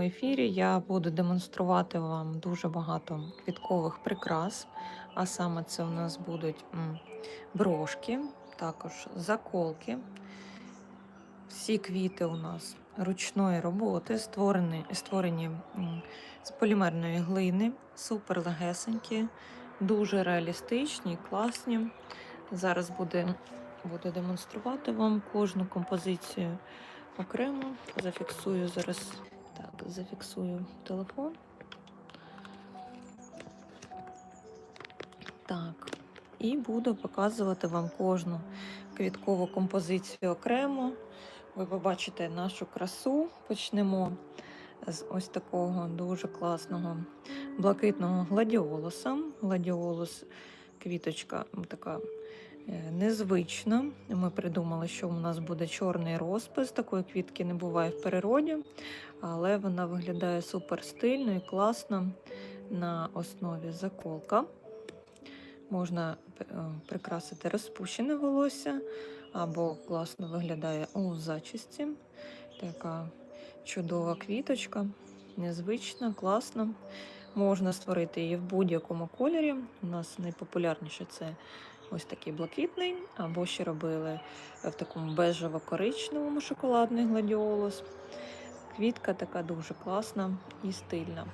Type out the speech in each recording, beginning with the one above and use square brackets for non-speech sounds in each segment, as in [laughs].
цьому ефірі я буду демонструвати вам дуже багато квіткових прикрас. А саме це у нас будуть брошки, також заколки. Всі квіти у нас ручної роботи, створені, створені з полімерної глини, супер легесенькі, дуже реалістичні, класні. Зараз буде, буду демонструвати вам кожну композицію окремо. Зафіксую зараз. Так, зафіксую телефон. Так, і буду показувати вам кожну квіткову композицію окремо. Ви побачите нашу красу. Почнемо з ось такого дуже класного блакитного гладіолуса. Гладіолус квіточка така е, незвична. Ми придумали, що у нас буде чорний розпис. Такої квітки не буває в природі, але вона виглядає супер стильно і класно на основі заколка. Можна е, прикрасити розпущене волосся, або класно виглядає у зачісті. Така чудова квіточка, незвична, класна. Можна створити її в будь-якому кольорі. У нас найпопулярніше це ось такий блакитний, або ще робили в такому бежево-коричневому шоколадний гладіолус. Квітка така дуже класна і стильна.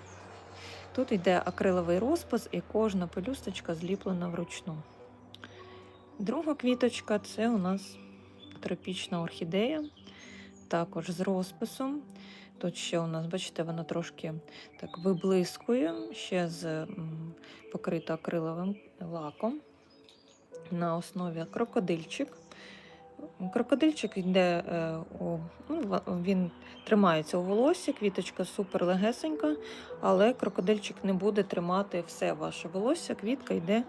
Тут йде акриловий розпис, і кожна пелюсточка зліплена вручну. Друга квіточка це у нас тропічна орхідея, також з розписом. Тут ще у нас, бачите, вона трошки так виблискує, ще з покрита акриловим лаком на основі крокодильчик. Крокодильчик йде е, ну, він тримається у волосі, квіточка супер легесенька, але крокодильчик не буде тримати все ваше волосся. Квітка йде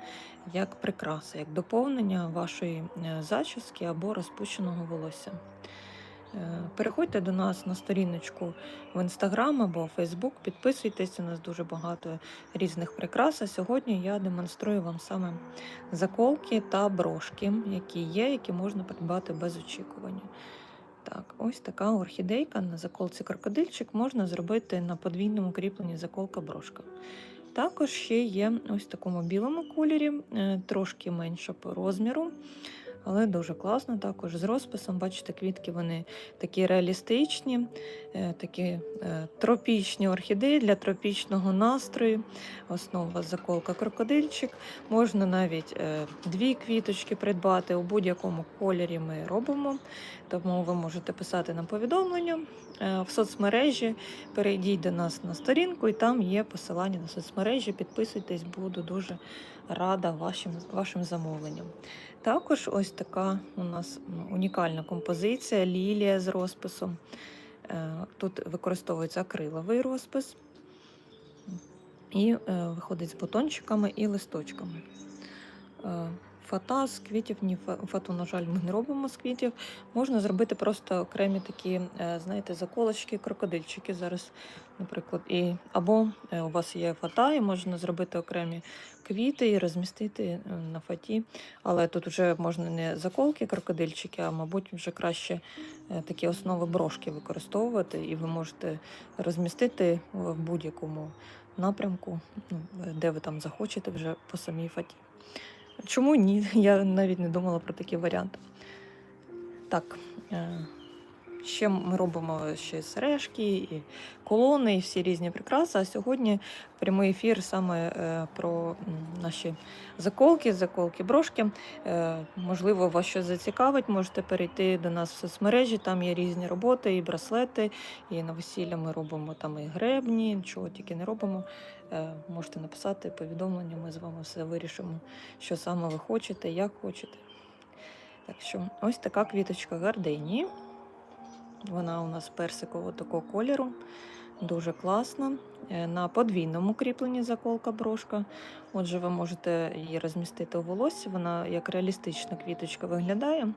як прикраса, як доповнення вашої е, зачіски або розпущеного волосся. Е, Переходьте до нас на сторіночку в інстаграм або Фейсбук, підписуйтесь, у нас дуже багато різних прикрас. А сьогодні я демонструю вам саме заколки та брошки, які є, які можна придбати без очікування. Так, ось така орхідейка на заколці крокодильчик можна зробити на подвійному кріпленні заколка-брошка. Також ще є ось в такому білому кольорі, е, трошки менше по розміру, але дуже класно. Також з розписом. Бачите, квітки вони такі реалістичні, е, такі е, тропічні орхідеї для тропічного настрою. Основа заколка крокодильчик. Можна навіть е, дві квіточки придбати у будь-якому кольорі ми робимо. Тому ви можете писати нам повідомлення в соцмережі. Перейдіть до нас на сторінку, і там є посилання на соцмережі. Підписуйтесь, буду дуже рада вашим, вашим замовленням. Також ось така у нас унікальна композиція лілія з розписом. Е, Тут використовується акриловий розпис і е, виходить з бутончиками і листочками. Фата з квітів, ні, фату, на жаль, ми не робимо з квітів. Можна зробити просто окремі такі, е, знаєте, заколочки, крокодильчики зараз, наприклад. І, або е, у вас є фата, і можна зробити окремі квіти і розмістити е, на фаті. Але тут вже можна не заколки, крокодильчики, а мабуть, вже краще такі основи брошки використовувати, і ви можете розмістити в будь-якому напрямку, ну, де ви там захочете вже по самій фаті. Чому ні? [laughs] Я навіть не думала про такий варіант. Так, е, ще ми робимо ще сережки, і колони, і всі різні прикраси. А сьогодні прямий ефір саме е, про наші заколки, заколки, брошки. Е, Можливо, вас щось зацікавить, можете перейти до нас в соцмережі, там є різні роботи, і браслети, і на весілля ми робимо там і гребні, чого тільки не робимо. Е, Можете написати повідомлення, ми з вами все вирішимо, що саме ви хочете, як хочете. Так що ось така квіточка гарденії. Вона у нас персикового такого кольору. Дуже класна. Е, На подвійному кріпленні заколка брошка. Отже, ви можете її розмістити у волосі. Вона як реалістична квіточка виглядає.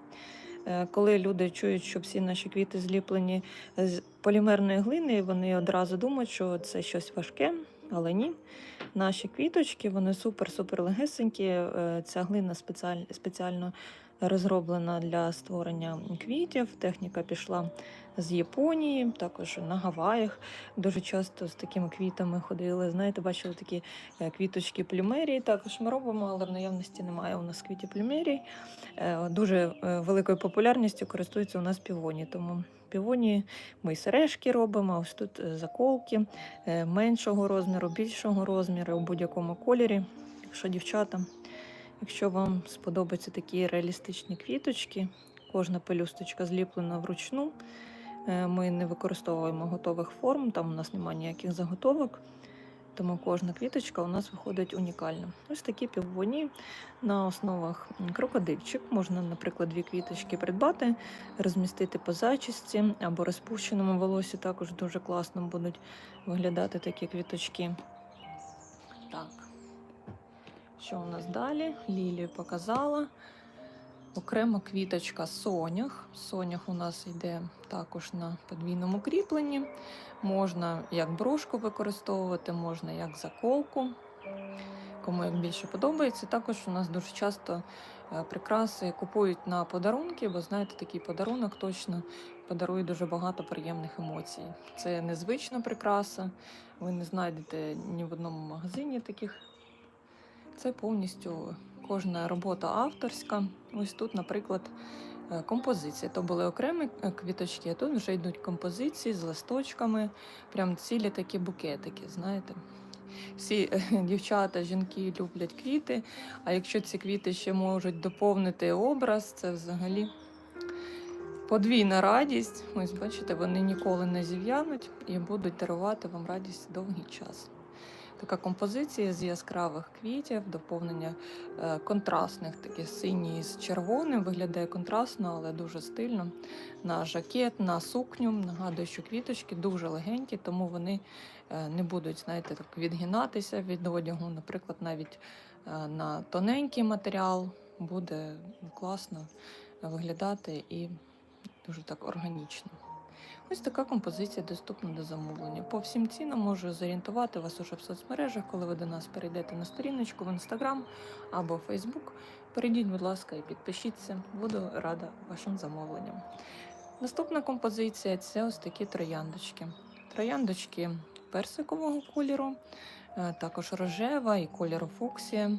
Е, Коли люди чують, що всі наші квіти зліплені з полімерної глини, вони одразу думають, що це щось важке, але ні. Наші квіточки вони супер-супер легесенькі. Е, Ця глина спеціально розроблена для створення квітів. Техніка пішла з Японії, також на Гаваях. Дуже часто з такими квітами ходили. Знаєте, бачили такі е, квіточки плюмерії. Також ми робимо, але в наявності немає у нас квітів плюмерії. Е, Дуже е, великою популярністю користуються у нас півоні. Тому півоні ми сережки робимо. Ось тут заколки меншого розміру, більшого розміру у будь-якому кольорі. Якщо дівчата, якщо вам сподобаються такі реалістичні квіточки, кожна пелюсточка зліплена вручну. Е, Ми не використовуємо готових форм, там у нас немає ніяких заготовок. Тому кожна квіточка у нас виходить унікальна. Ось такі півоні на основах крокодильчик. Можна, наприклад, дві квіточки придбати, розмістити по зачісті або розпущеному волосі. Також дуже класно будуть виглядати такі квіточки. Так. Що у нас далі? Лілію показала. Окремо квіточка сонях. Сонях у нас йде також на подвійному кріпленні. Можна як брошку використовувати, можна як заколку. Кому як більше подобається. Також у нас дуже часто е, прикраси купують на подарунки, бо знаєте, такий подарунок точно подарує дуже багато приємних емоцій. Це незвична прикраса, ви не знайдете ні в одному магазині таких. Це повністю кожна робота авторська. Ось тут, наприклад, е, композиція. То були окремі е, квіточки, а тут вже йдуть композиції з листочками, прям цілі такі букетики, знаєте. Всі е, [laughs] дівчата, жінки люблять квіти, а якщо ці квіти ще можуть доповнити образ, це взагалі подвійна радість. Ось бачите, вони ніколи не зів'януть і будуть дарувати вам радість довгий час. Така композиція з яскравих квітів, доповнення е, контрастних, такі сині з червоним, виглядає контрастно, але дуже стильно. На жакет, на сукню. Нагадую, що квіточки дуже легенькі, тому вони е, не будуть, знаєте, так відгинатися від одягу. Наприклад, навіть е, на тоненький матеріал буде класно виглядати і дуже так органічно. Ось така композиція доступна до замовлення. По всім цінам можу зорієнтувати вас уже в соцмережах, коли ви до нас перейдете на сторіночку в інстаграм або Фейсбук. Перейдіть, будь ласка, і підпишіться. Буду рада вашим замовленням. Наступна композиція це ось такі трояндочки. Трояндочки персикового кольору, також рожева і кольору фуксія.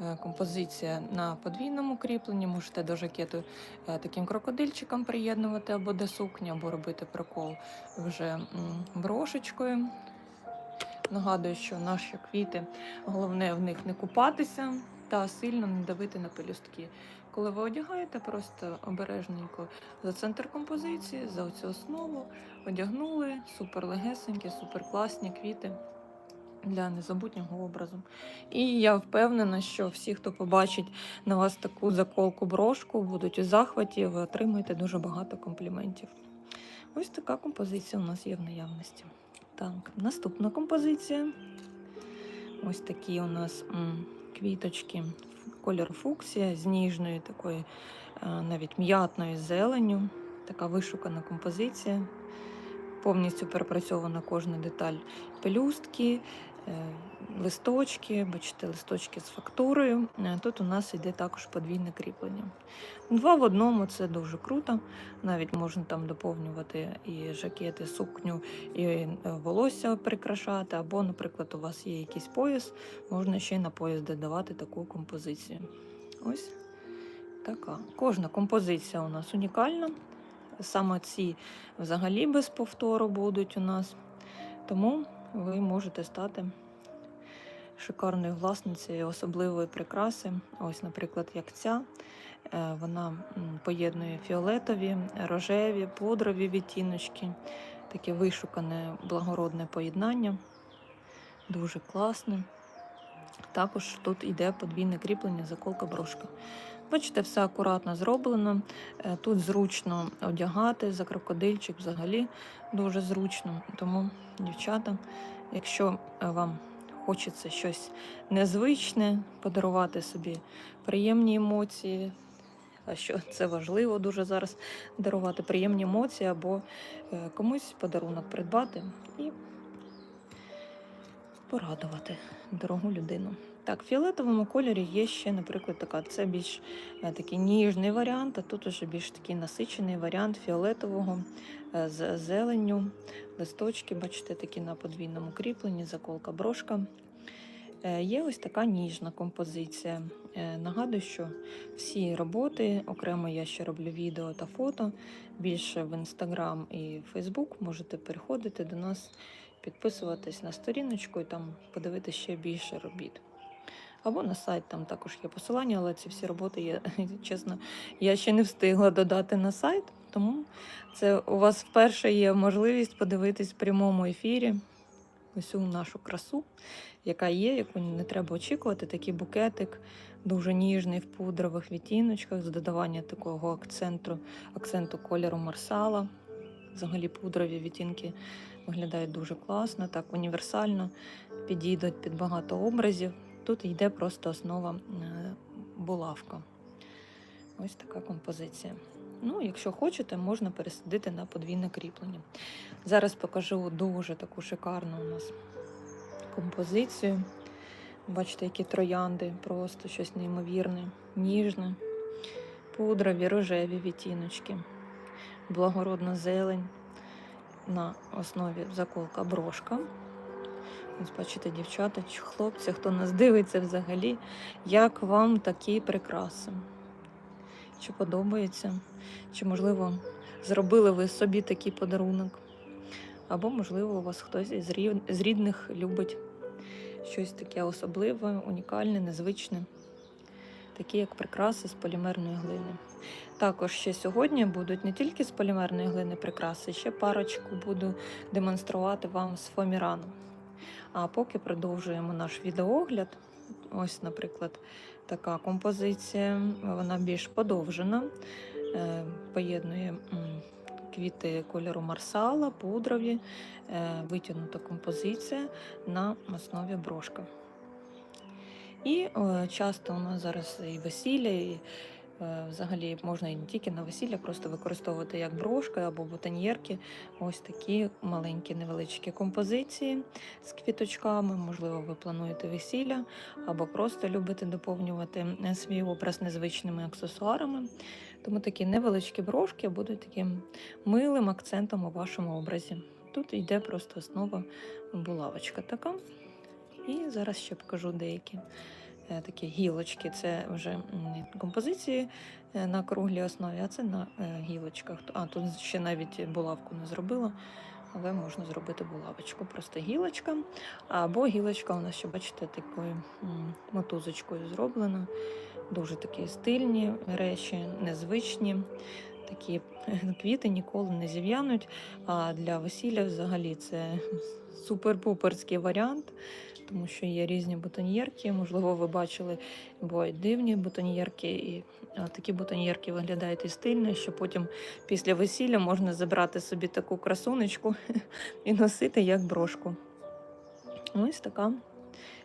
Е, Композиція на подвійному кріпленні. Можете до жакету е, таким крокодильчиком приєднувати або до сукні, або робити прикол вже брошечкою. Нагадую, що наші квіти головне в них не купатися та сильно не давити на пелюстки. Коли ви одягаєте, просто обережненько за центр композиції, за оцю основу одягнули супер легесенькі, супер класні квіти для незабутнього образу. І я впевнена, що всі, хто побачить на вас таку заколку брошку, будуть у захваті, ви отримаєте дуже багато компліментів. Ось така композиція у нас є в наявності. Так, наступна композиція. Ось такі у нас квіточки кольор фуксія з ніжною такою е, навіть м'ятною зеленню. Така вишукана композиція. Повністю перепрацьована кожна деталь пелюстки, листочки, бачите, листочки з фактурою. Е, Тут у нас йде також подвійне кріплення. Два в одному це дуже круто. Навіть можна там доповнювати і жакети, сукню, і е, волосся прикрашати. Або, наприклад, у вас є якийсь пояс, можна ще й на пояс додавати таку композицію. Ось така. Кожна композиція у нас унікальна. Саме ці взагалі без повтору будуть у нас. Тому ви можете стати шикарною власницею особливої прикраси. Ось, наприклад, як ця. Е, Вона поєднує фіолетові, рожеві, пудрові відтіночки. Таке вишукане благородне поєднання. Дуже класне. Також тут йде подвійне кріплення, заколка брошка. Бачите, все акуратно зроблено. Е, Тут зручно одягати за крокодильчик взагалі дуже зручно. Тому, дівчата, якщо е, вам хочеться щось незвичне, подарувати собі приємні емоції, а що це важливо дуже зараз дарувати приємні емоції або е, комусь подарунок придбати і порадувати дорогу людину. Так, в фіолетовому кольорі є ще, наприклад, така. Це більш е, такий ніжний варіант, а тут уже більш такий насичений варіант фіолетового е, з зеленню. Листочки, бачите, такі на подвійному кріпленні, заколка брошка. Е, Є ось така ніжна композиція. Нагадую, що всі роботи, окремо я ще роблю відео та фото, більше в інстаграм і Фейсбук. Можете переходити до нас, підписуватись на сторіночку і там подивитися ще більше робіт. Або на сайт там також є посилання, але ці всі роботи я [laughs] чесно, я ще не встигла додати на сайт, тому це у вас вперше є можливість подивитись в прямому ефірі усю нашу красу, яка є, яку не треба очікувати. Такий букетик дуже ніжний в пудрових відтіночках з додавання такого акценту, акценту кольору марсала. Взагалі пудрові відтінки виглядають дуже класно, так універсально, підійдуть під багато образів. Тут йде просто основа е, булавка. Ось така композиція. Ну, якщо хочете, можна пересадити на подвійне кріплення. Зараз покажу дуже таку шикарну у нас композицію. Бачите, які троянди, просто щось неймовірне, ніжне, пудрові, рожеві відтіночки, благородна зелень на основі заколка брошка. Ось бачите, дівчата чи хлопці, хто нас дивиться взагалі, як вам такі прикраси? Чи подобається? Чи, можливо, зробили ви собі такий подарунок? Або, можливо, у вас хтось із рідних любить щось таке особливе, унікальне, незвичне, такі як прикраси з полімерної глини. Також ще сьогодні будуть не тільки з полімерної глини прикраси, ще парочку буду демонструвати вам з фомірану. А поки продовжуємо наш відеоогляд. Ось, наприклад, така композиція, вона більш подовжена, е, поєднує квіти кольору марсала, пудрові, е, витягнута композиція на основі брошка. І е, часто у нас зараз і весілля, і взагалі можна і не тільки на весілля, просто використовувати як брошки або бутоньєрки. Ось такі маленькі невеличкі композиції з квіточками. Можливо, ви плануєте весілля або просто любите доповнювати е, свій образ незвичними аксесуарами. Тому такі невеличкі брошки будуть таким милим акцентом у вашому образі. Тут йде просто основа булавочка така. І зараз ще покажу деякі е, такі гілочки. Це вже композиції е, на круглій основі, а це на е, гілочках. А тут ще навіть булавку не зробила, але можна зробити булавочку. Просто гілочка. Або гілочка у нас ще, бачите, такою мотузочкою зроблена. Дуже такі стильні речі, незвичні. Такі е, квіти ніколи не зів'януть. А для весілля взагалі це супер-пуперський варіант, тому що є різні бутоньєрки. Можливо, ви бачили, бувають дивні бутоньєрки, і такі бутоньєрки виглядають і стильно, що потім після весілля можна забрати собі таку красунечку [laughs] і носити як брошку. Ось така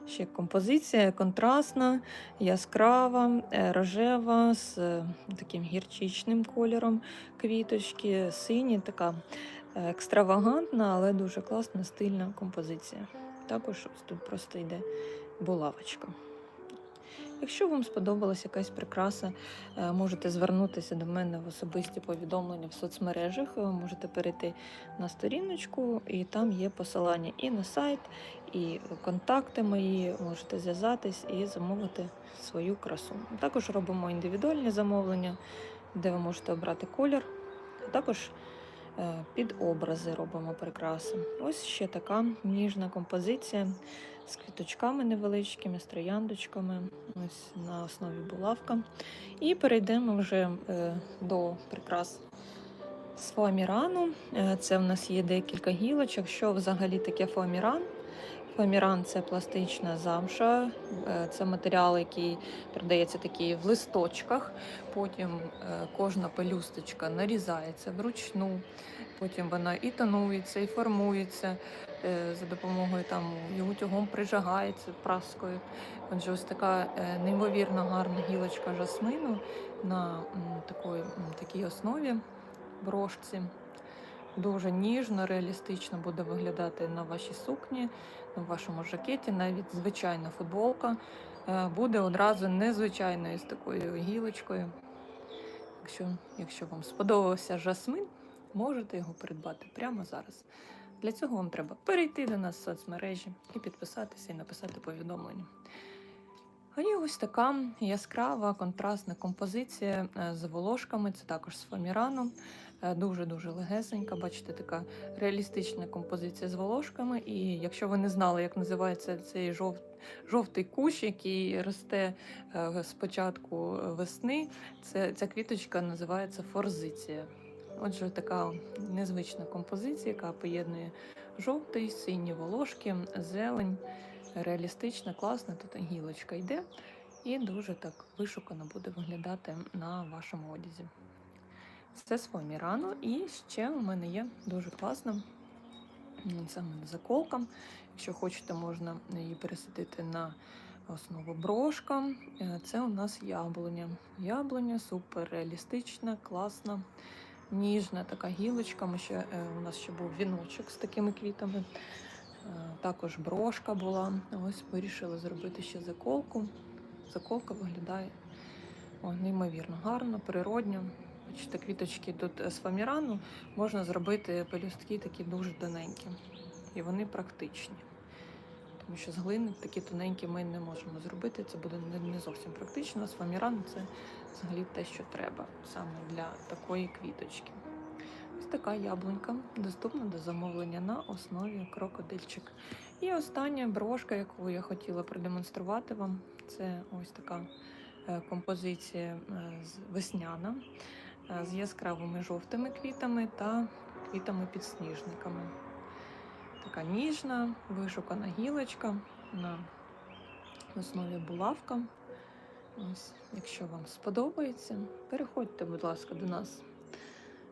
ще композиція контрастна, яскрава, е, рожева з е, таким гірчичним кольором квіточки, сині, така е, екстравагантна, але дуже класна, стильна композиція. Також тут просто йде булавочка. Якщо вам сподобалась якась прикраса, е, можете звернутися до мене в особисті повідомлення в соцмережах. Можете перейти на сторіночку, і там є посилання і на сайт, і контакти мої. Можете зв'язатись і замовити свою красу. Також робимо індивідуальні замовлення, де ви можете обрати колір. А також під образи робимо прикраси. Ось ще така ніжна композиція з квіточками невеличкими, з трояндочками, ось на основі булавка. І перейдемо вже е, до прикрас з фоамірану. Е, Це в нас є декілька гілочок. Що взагалі таке фоаміран? Фоаміран це пластична замша, е, це матеріал, який продається такий в листочках. Потім е, кожна пелюсточка нарізається вручну, потім вона і тонується, і формується е, за допомогою там його тягом прижигається праскою. Отже, ось така неймовірно гарна гілочка жасмину на м, такій основі брошці. Дуже ніжно, реалістично буде виглядати на вашій сукні, на вашому жакеті. Навіть звичайна футболка е, буде одразу незвичайною з такою гілочкою. Якщо, якщо вам сподобався жасмин, можете його придбати прямо зараз. Для цього вам треба перейти до нас в соцмережі і підписатися і написати повідомлення. Є ось така яскрава контрастна композиція е, з волошками, це також з фамірану. Е, Дуже-дуже легесенька. Бачите, така реалістична композиція з волошками. І якщо ви не знали, як називається цей жов... жовтий кущ, який росте е, з початку весни, це, ця квіточка називається форзиція. Отже, така незвична композиція, яка поєднує жовтий, сині волошки, зелень. Реалістична, класна, тут гілочка йде, і дуже так вишукано буде виглядати на вашому одязі. Це з фоамірану, і ще у мене є дуже класна саме заколка. Якщо хочете, можна її пересадити на основу брошка. Е, Це у нас яблуня. Яблуня супер реалістична, класна, ніжна така гілочка. Ми ще, е, у нас ще був віночок з такими квітами. Е, Також брошка була. Ось вирішили зробити ще заколку. Заколка виглядає о, неймовірно гарно, природньо. Бачите, квіточки тут е, з фамірану можна зробити пелюстки такі дуже тоненькі. І вони практичні. Тому що з глини такі тоненькі ми не можемо зробити. Це буде не- зовсім практично. З фамірану це взагалі те, що треба саме для такої квіточки. Ось така яблунька, доступна до замовлення на основі крокодильчик. І остання брошка, яку я хотіла продемонструвати вам, це ось така е, композиція е, весняна е, з яскравими жовтими квітами та квітами-підсніжниками. Така ніжна, вишукана гілочка на основі булавка. Ось, якщо вам сподобається, переходьте, будь ласка, до нас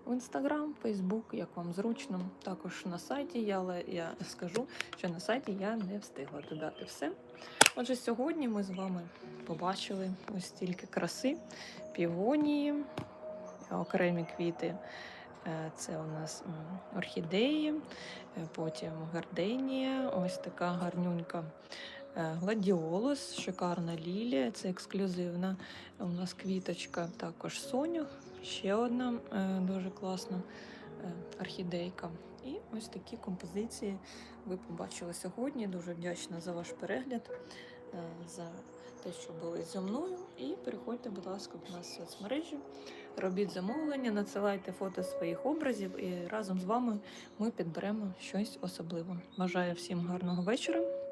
в інстаграм, фейсбук, як вам зручно. Також на сайті я, але я скажу, що на сайті я не встигла додати все. Отже, сьогодні ми з вами побачили ось стільки краси, півонії, окремі квіти. Е, Це у нас орхідеї, е, потім гарденія, ось така гарнюнька. Е, Гладіолус, шикарна лілія, це ексклюзивна у нас квіточка, також соню, ще одна е, дуже класна е, орхідейка. І ось такі композиції ви побачили сьогодні. Дуже вдячна за ваш перегляд, за те, що були зі мною. І переходьте, будь ласка, до нас в соцмережі, робіть замовлення, надсилайте фото своїх образів, і разом з вами ми підберемо щось особливе. Бажаю всім гарного вечора